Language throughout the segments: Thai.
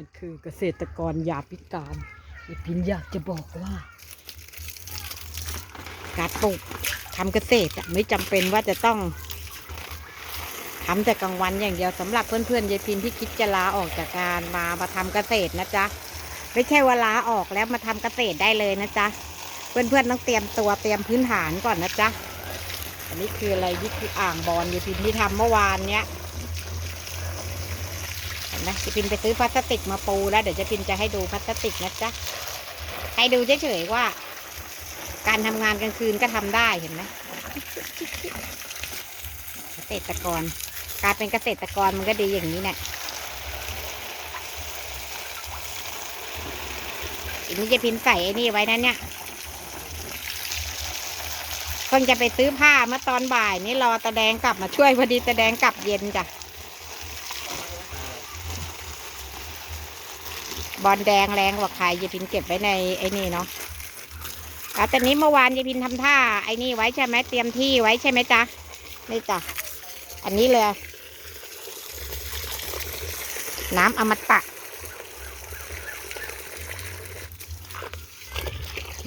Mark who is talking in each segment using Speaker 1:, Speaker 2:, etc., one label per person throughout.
Speaker 1: มันคือเกษตรกรยาพิการอีพินอยากจะบอกว่า การปลูกทำเกษตรไม่จำเป็นว่าจะต้องทำแต่กลางวันอย่างเดียวสำหรับเพื่อนๆยายพินที่คิดจะลาออกจากงานมามาทำเกษตรนะจ๊ะไม่ใช่ว่าลาออกแล้วมาทำเกษตรได้เลยนะจ๊ะเพื่อนๆต้องเตรียมตัวเตรียมพื้นฐานก่อนนะจ๊ะอันนี้คืออะไรนี่คืออ่างบอลยายพินที่ทำเมื่อวานเนี้ย ห็นไหมจะพินไปซื้อพลาสติกมาปูแล้วเดี๋ยวจะพินจะให้ดูพลาสติกนะจ๊ะให้ดูเฉยๆว่า การทำงานกลางคืนก็ทำได้เห็นไหมเกษตรกร การเป็นเกษตรกรมันก็ดีอย่างนี้แหละอันนี้จะพินใส่ไอ้นี่ไว้นะเนี่ยเพิ่งจะไปซื้อผ้าเมื่อตอนบ่ายนี่รอตะแดงกลับมาช่วยพอดีตะแดงกลับเย็นจ้ะ บอลแดงแรงกว่าใครยายพินเก็บไว้ในไอ้นี่เนาะแล้วแต่นี้เมื่อวานยายพินทำท่าไอ้นี่ไว้ใช่ไหมเตรียมที่ไว้ใช่ไหมจ๊ะนี่จ้ะอันนี้เลย น้ำอมตะ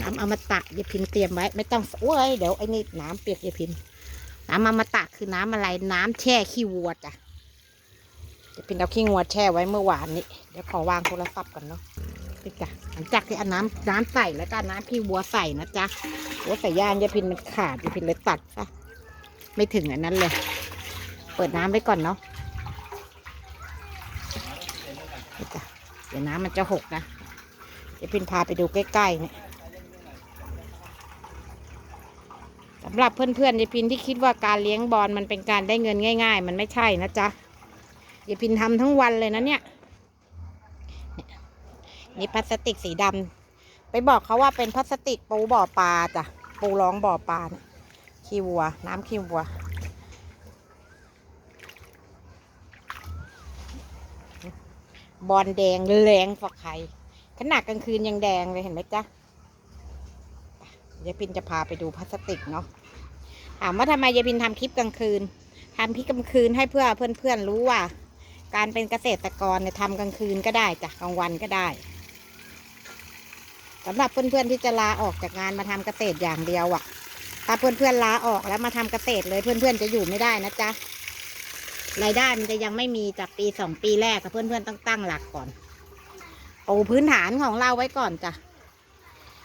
Speaker 1: น้ำอมตะยายพินเตรียมไว้ ไม่ต้องโอ้ยเดี๋ยวไอ้นี่น้ำเปียกยายพิน น้ำอมตะคือน้ำอะไรน้ำแช่ขี้วัวจ้ะ จะเป็นเอาขี้งัวแช่ไว้เมื่อวานนี้ เดี๋ยวขอวางโทรศัพท์ก่อนเนาะนี่จ้ะหลังจากที่เอาน้ำน้ำใส่แล้วก็น้ำขี้วัวใส่นะจ๊ะวัวใส่ย่านยาพินมันขาดยาพินเลยตัดซะไม่ถึงอันนั้นเลย เปิดน้ำไว้ก่อนเนาะนี่จ้ะเดี๋ยวน้ำมันจะหกนะยาพินพาไปดูใกล้ๆเนี่ยสำหรับเพื่อนๆยายพินที่คิดว่าการเลี้ยงบอลมันเป็นการได้เงินง่าย ๆ มันไม่ใช่นะจ๊ะ ยายพินทำทั้งวันเลยนะเนี่ยเนี่ยนี่พลาสติกสีดำไปบอกเขาว่าเป็นพลาสติกปูบ่อปลาจ้ะปูร้องบ่อปลาขี้วัว น้ำขี้วัวบอลแดงแรงกว่าใครขนาดกลางคืนยังแดงเลยเห็นไหมจ๊ะยายพินจะพาไปดูพลาสติกเนาะถามว่าทำไมยายพินทำคลิปกลางคืนทำคลิปกลางคืนให้เพื่อเพื่อนๆรู้ว่า การเป็นเกษตรกรเนี่ยทำกลางคืนก็ได้จ้ะกลางวันก็ได้สำหรับเพื่อนๆที่จะลาออกจากงานมาทำเกษตรอย่างเดียวอะ่ะ ถ้าเพื่อนๆลาออกแล้วมาทำเกษตรเลยเพื่อนๆจะอยู่ไม่ได้นะจ๊ะรายได้มันจะยังไม่มีจากปีสองปีแรกกับเพื่อนๆต้องตั้งหลักก่อนปูพื้นฐานของเราไว้ก่อนจ้ะ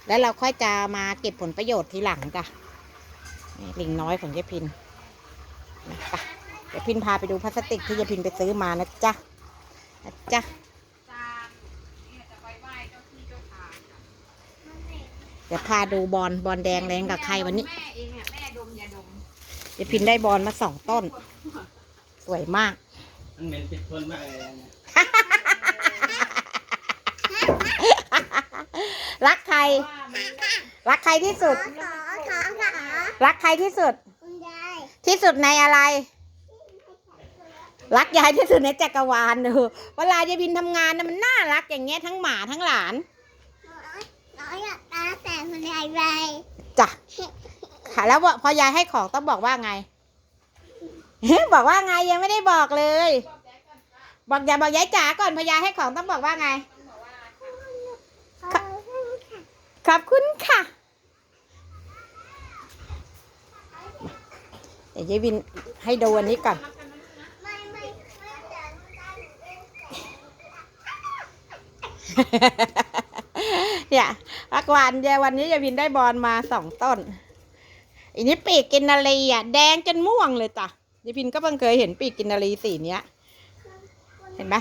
Speaker 1: แล้วเราค่อยจะมาเก็บผลประโยชน์ทีหลังจ้ะลิงน้อยของยายพินนะไป ดี๋ยวพินพาไปดูพลาสติกที่ยายพินไปซื้อมานะจ๊ะนะจ๊ะเดี๋ยวพาดูบอลบอลแดงแรงกับใครวันนี้
Speaker 2: แม่เองอะแม่ดมยาดม
Speaker 1: ยายพินได้บอลมาสองต้น สวยมาก
Speaker 3: มันเหม็นติดทนมากเลยนะ
Speaker 1: รักใคร
Speaker 2: ว่ามัน
Speaker 1: รักใครที่สุด
Speaker 4: ขอขอขอ
Speaker 1: รักใครที่สุด
Speaker 4: คุณยาย
Speaker 1: ที่สุดในอะไร รักยายที่สุดในจักรวาลเออเวลายายพินทำงานนะมันน่ารักอย่างเงี้ยทั้งหมาทั้งหลาน
Speaker 4: น้อยอยากตาแต่คุณยายไป
Speaker 1: จ้ะค่ะแล้วพอยายให้ของต้องบอกว่าไง บอกว่าไงยังไม่ได้บอกเลย บอกอย่าบอกยายจ๋าก่อนพอยายให้ของต้องบอกว่าไง ขอบคุณค่ะเดี๋ยวยายวินให้ดูอันนี้ก่อน
Speaker 4: ไม่ไม่ไม่เดินกัน
Speaker 1: เนี่ยรักวันเยวันนี้ยายวินได้บอลมาสองต้นอันนี้ปีกกินนารีอะแดงจนม่วงเลยจ้ะยายพินก็เพิ่งเคยเห็นปีกกินนารีสีเนี้ย เห็นไหม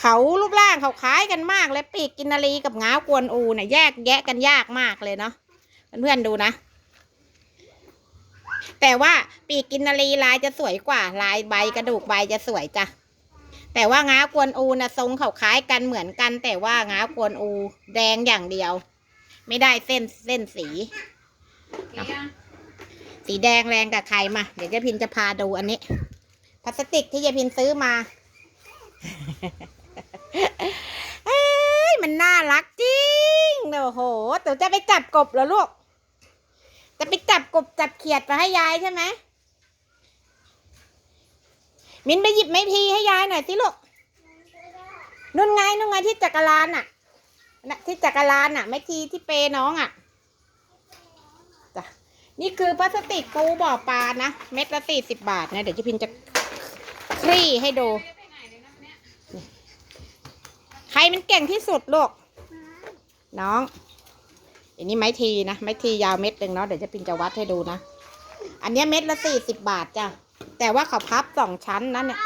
Speaker 1: เขารูปร่างเขาคล้ายกันมากเลยปีกกินนารีกับง้าวกวนอูเนี่ยแยกแยะกันยากมากเลยเนาะเพื่อนๆดูนะ แต่ว่าปีกกินนารีลายจะสวยกว่า ลายใบกระดูกใบจะสวยจ้ะ แต่ว่าง้ากวนอูนะทรงเขาคล้ายกันเหมือนกัน แต่ว่าง้ากวนอูแดงอย่างเดียว ไม่ได้เส้นเส้นสี สีแดงแรงกับใครมา เดี๋ยวยายพินจะพาดูอันนี้พลาสติกที่ยายพินซื้อมาเอ้ยมันน่ารักจริงโอ้โหตัวจะไปจับกบเหรอลูก จะไปจับกบจับเขียดมาให้ยายใช่ไหม มินไปหยิบไม้พีให้ยายหน่อยสิลูกนุ่นไงนู่นไงที่จักรลานอะนะที่จักรลานอะไม่ทีที่เปน้องอะจ้ะนี่คือพลาสติกปูบ่อปลานะ เม็ดละสี่สิบบาทนะ เดี๋ยวจะพินจะคลี่ให้ดู ใครมันเก่งที่สุดลูก น้องอันนี้ไม้ทีนะ ไม้ทียาวเม็ดหนึ่งเนาะ เดี๋ยวจะพินจะวัดให้ดูนะ อันนี้เม็ดละสี่สิบบาทจ้ะ แต่ว่าเขาพับสองชั้นนะเนี่ย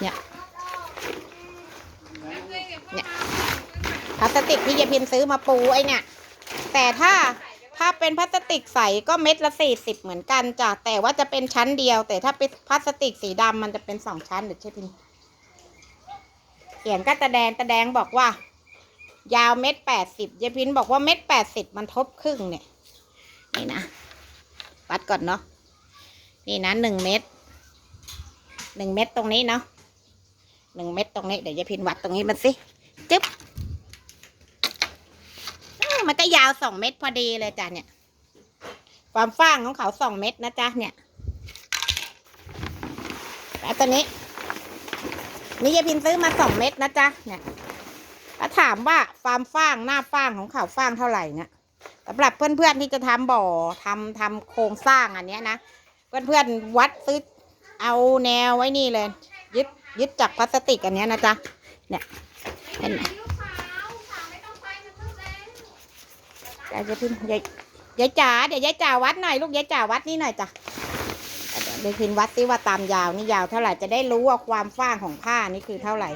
Speaker 1: เนี่ย
Speaker 2: เนี่
Speaker 1: ยพลาสติกที่ยายพินซื้อมาปูไอเนี่ย แต่ถ้าถ้าเป็นพลาสติกใสก็เม็ดละสี่สิบเหมือนกันจ้ะ แต่ว่าจะเป็นชั้นเดียว แต่ถ้าเป็นพลาสติกสีดำมันจะเป็นสองชั้นเดี๋ยวเจ๊พินเขียนก็ตะแดงตะแดงบอกว่า ยาวเม็ดแปดสิบยายพินบอกว่าเม็ดแปดสิบมันทบครึ่งเนี่ย นี่นะ วัดก่อนเนาะ นี่นะหนึ่งเม็ดหนึ่งเม็ดตรงนี้เนาะหนึ่งเม็ดตรงนี้เดี๋ยวยายพินวัดตรงนี้มันสิจึ๊บมันก็ยาวสองเม็ดพอดีเลยจ้ะเนี่ย ความฟ้างของเขาสองเม็ดนะจ๊ะเนี่ยแล้วตัวนี้ นี่ยายพินซื้อมาสองเม็ดนะจ๊ะเนี่ยแล้วถามว่าความฟ้างหน้าฟ้างของเขาฟ้างเท่าไหร่เนี่ยสำหรับเพื่อนๆที่จะทำบ่อทำทำโครงสร้างอันเนี้ยนะ เพื่อนเพื่อนวัดซื้อเอาแนวไว้นี่เลย ยึดยึดจากพลาสติกอันนี้นะจ๊ะเนี่ยเห็นไหมยายจะพิมยายยายจ๋าเดี๋ยวยายจ๋าวัดหน่อยลูกยายจ๋าวัดนี่หน่อยจ้ะเดี๋ยวพิมวัดซิว่าตามยาวนี่ยาวเท่าไหร่จะได้รู้ว่าความฟ้างของผ้านี่คือเท่าไหร่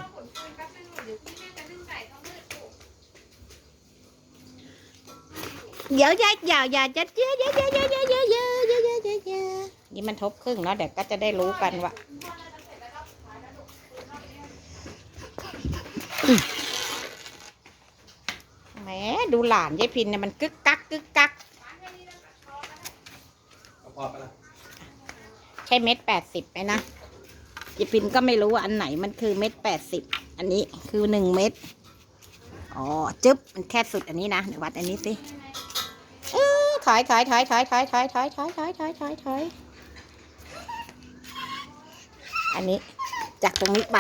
Speaker 2: เดี๋ยวยา
Speaker 1: ยยาวยาวจะเยอะเยอะเยอะเยอะเยอะ นี่มันทบครึ่งเนาะเดี๋ยวก็จะได้รู้กันว่าแหมดูหลานยายพินเนี่ยมันกึกกักกึกกักใช่เม็ดแปดสิบไหมนะยายพินก็ไม่รู้ว่าอันไหนมันคือเม็ดแปดสิบอันนี้คือหนึ่งเม็ดอ๋อจึ๊บมันแค่สุดอันนี้นะเดี๋ยววัดอันนี้สิเออถอยถอยถอยถอยถอยถอยถอยถอยถอยถอยถอย อันนี้จากตรงนี้ไป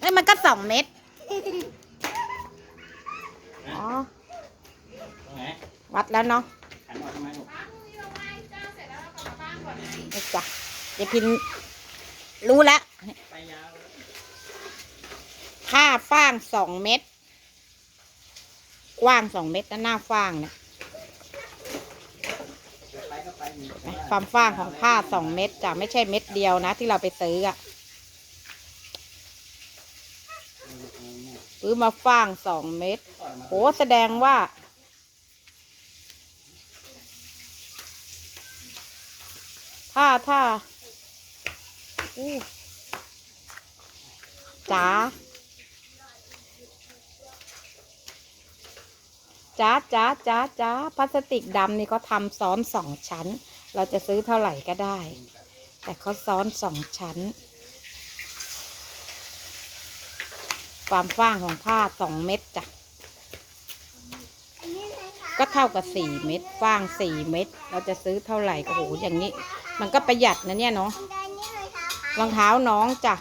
Speaker 1: เอ้ยมันก็สองเม็ดอ๋อ
Speaker 3: ตรงไหน
Speaker 1: วัดแล้วเนาะ
Speaker 3: หันมาทำไมลูก
Speaker 2: ป้างเสร็จแล้วเราก็มาสร้างก่อนไหม
Speaker 1: นี่จ้ะยายพินรู้แล้ว
Speaker 3: ไปยาว
Speaker 1: ค่าฟ้างสองเม็ดกว้างสองเม็ดนะหน้าฟ้างเนี่ย
Speaker 3: ไปก็ไปหนี
Speaker 1: นะ ความฟ้างของผ้าสองเม็ดจ้ะไม่ใช่เม็ดเดียวนะ ที่เราไปซื้ออะซื้อมาฟ้างสองเม็ดโหแสดงว่า ถ้าถ้าอู้จ๋าจ้าจ้าจ้าจ้าพลาสติกดำนี่เขาทำซ้อนสองชั้น เราจะซื้อเท่าไหร่ก็ได้ แต่เขาซ้อนสองชั้น ความฟ้างของผ้าสองเม็ดจ้ะก็เท่ากับสี่เม็ดฟ้างสี่เม็ดเราจะซื้อเท่าไหร่โอ้โหอย่างนี้ มันก็ประหยัดนะเนี่ยเนาะรองเท้าน้องจ้ะ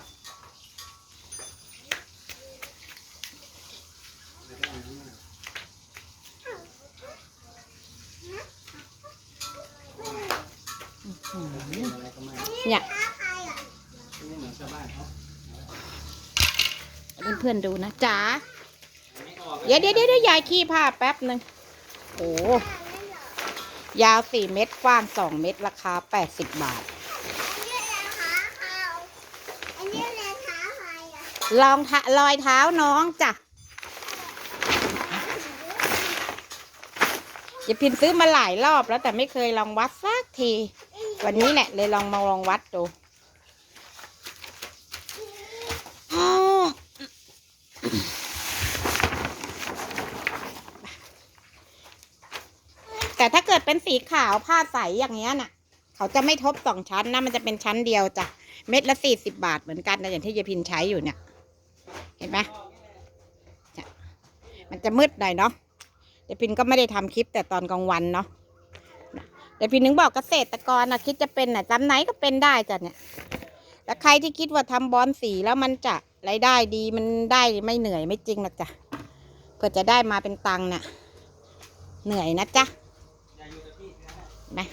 Speaker 1: อื้อหือ
Speaker 3: อะไรก็ไม่
Speaker 1: เนี่ย
Speaker 3: เหมือนเพื่
Speaker 1: อนๆดูนะจ๋าเดี๋ยวเดี๋ยวเดี๋ยวยายขี้ผ้าแป๊บหนึ่งโอ้ยาวสี่เม็ดกว้างสองเม็ดราคาแปดสิบบาท
Speaker 4: ลอ
Speaker 1: งท้ารอยเท้าน้องจ้ะอย่าพินซื้อมาหลายรอบแล้วแต่ไม่เคยลองวัดสักที วันนี้แหละเลยลองมาลองวัดดูแต่ถ้าเกิดเป็นสีขาวผ้าใสอย่างเงี้ยน่ะ เขาจะไม่ทบสองชั้นนะมันจะเป็นชั้นเดียวจ้ะเม็ดละสี่สิบบาทเหมือนกันนะอย่างที่ยายพินใช้อยู่เนี่ย เห็นไหมมันจะมืดหน่อยเนาะยายพินก็ไม่ได้ทำคลิปแต่ตอนกลางวันเนาะ ยายพินนึงบอกเกษตรกรนะคิดจะเป็นน่ะจำไหนก็เป็นได้จ้ะเนี่ยแล้วใครที่คิดว่าทำบอลสีแล้วมันจะรายได้ดีมันได้ไม่เหนื่อยไม่จริงหรอกจ้ะเพื่อจะได้มาเป็นตังค์น่ะ เหนื่อยนะจ๊ะ
Speaker 3: อยู่กับที่นะ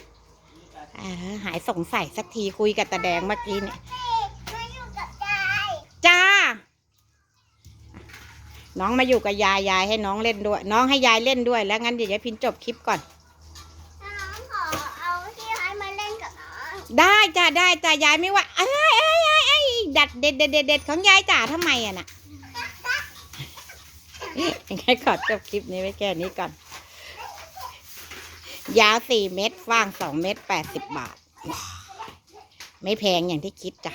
Speaker 1: หายสงสัยสักทีคุยกับตาแดงเมื่อกี้เนี่ย
Speaker 4: มาอยู่กับยาย
Speaker 1: จ้า น้องมาอยู่กับยายยายให้น้องเล่นด้วย น้องให้ยายเล่นด้วย แล้วงั้นเดี๋ยวยายพินจบคลิปก่อน
Speaker 4: ถ้าน้องขอเอาที่ให้มาเล่นกับน้อง
Speaker 1: ได้จ้าได้จ้ายายไม่ว่าเอ้ยเอ้ยเอ้ยเอ้ยดัดเด็ดเด็ดเด็ดของยายจ๋าทำไมอะน่ะยังไงขอจบคลิปนี้ไว้แค่นี้ก่อน ยาวสี่เมตรกว้างสองเมตรแปดสิบบาท ไม่แพงอย่างที่คิดจ้ะ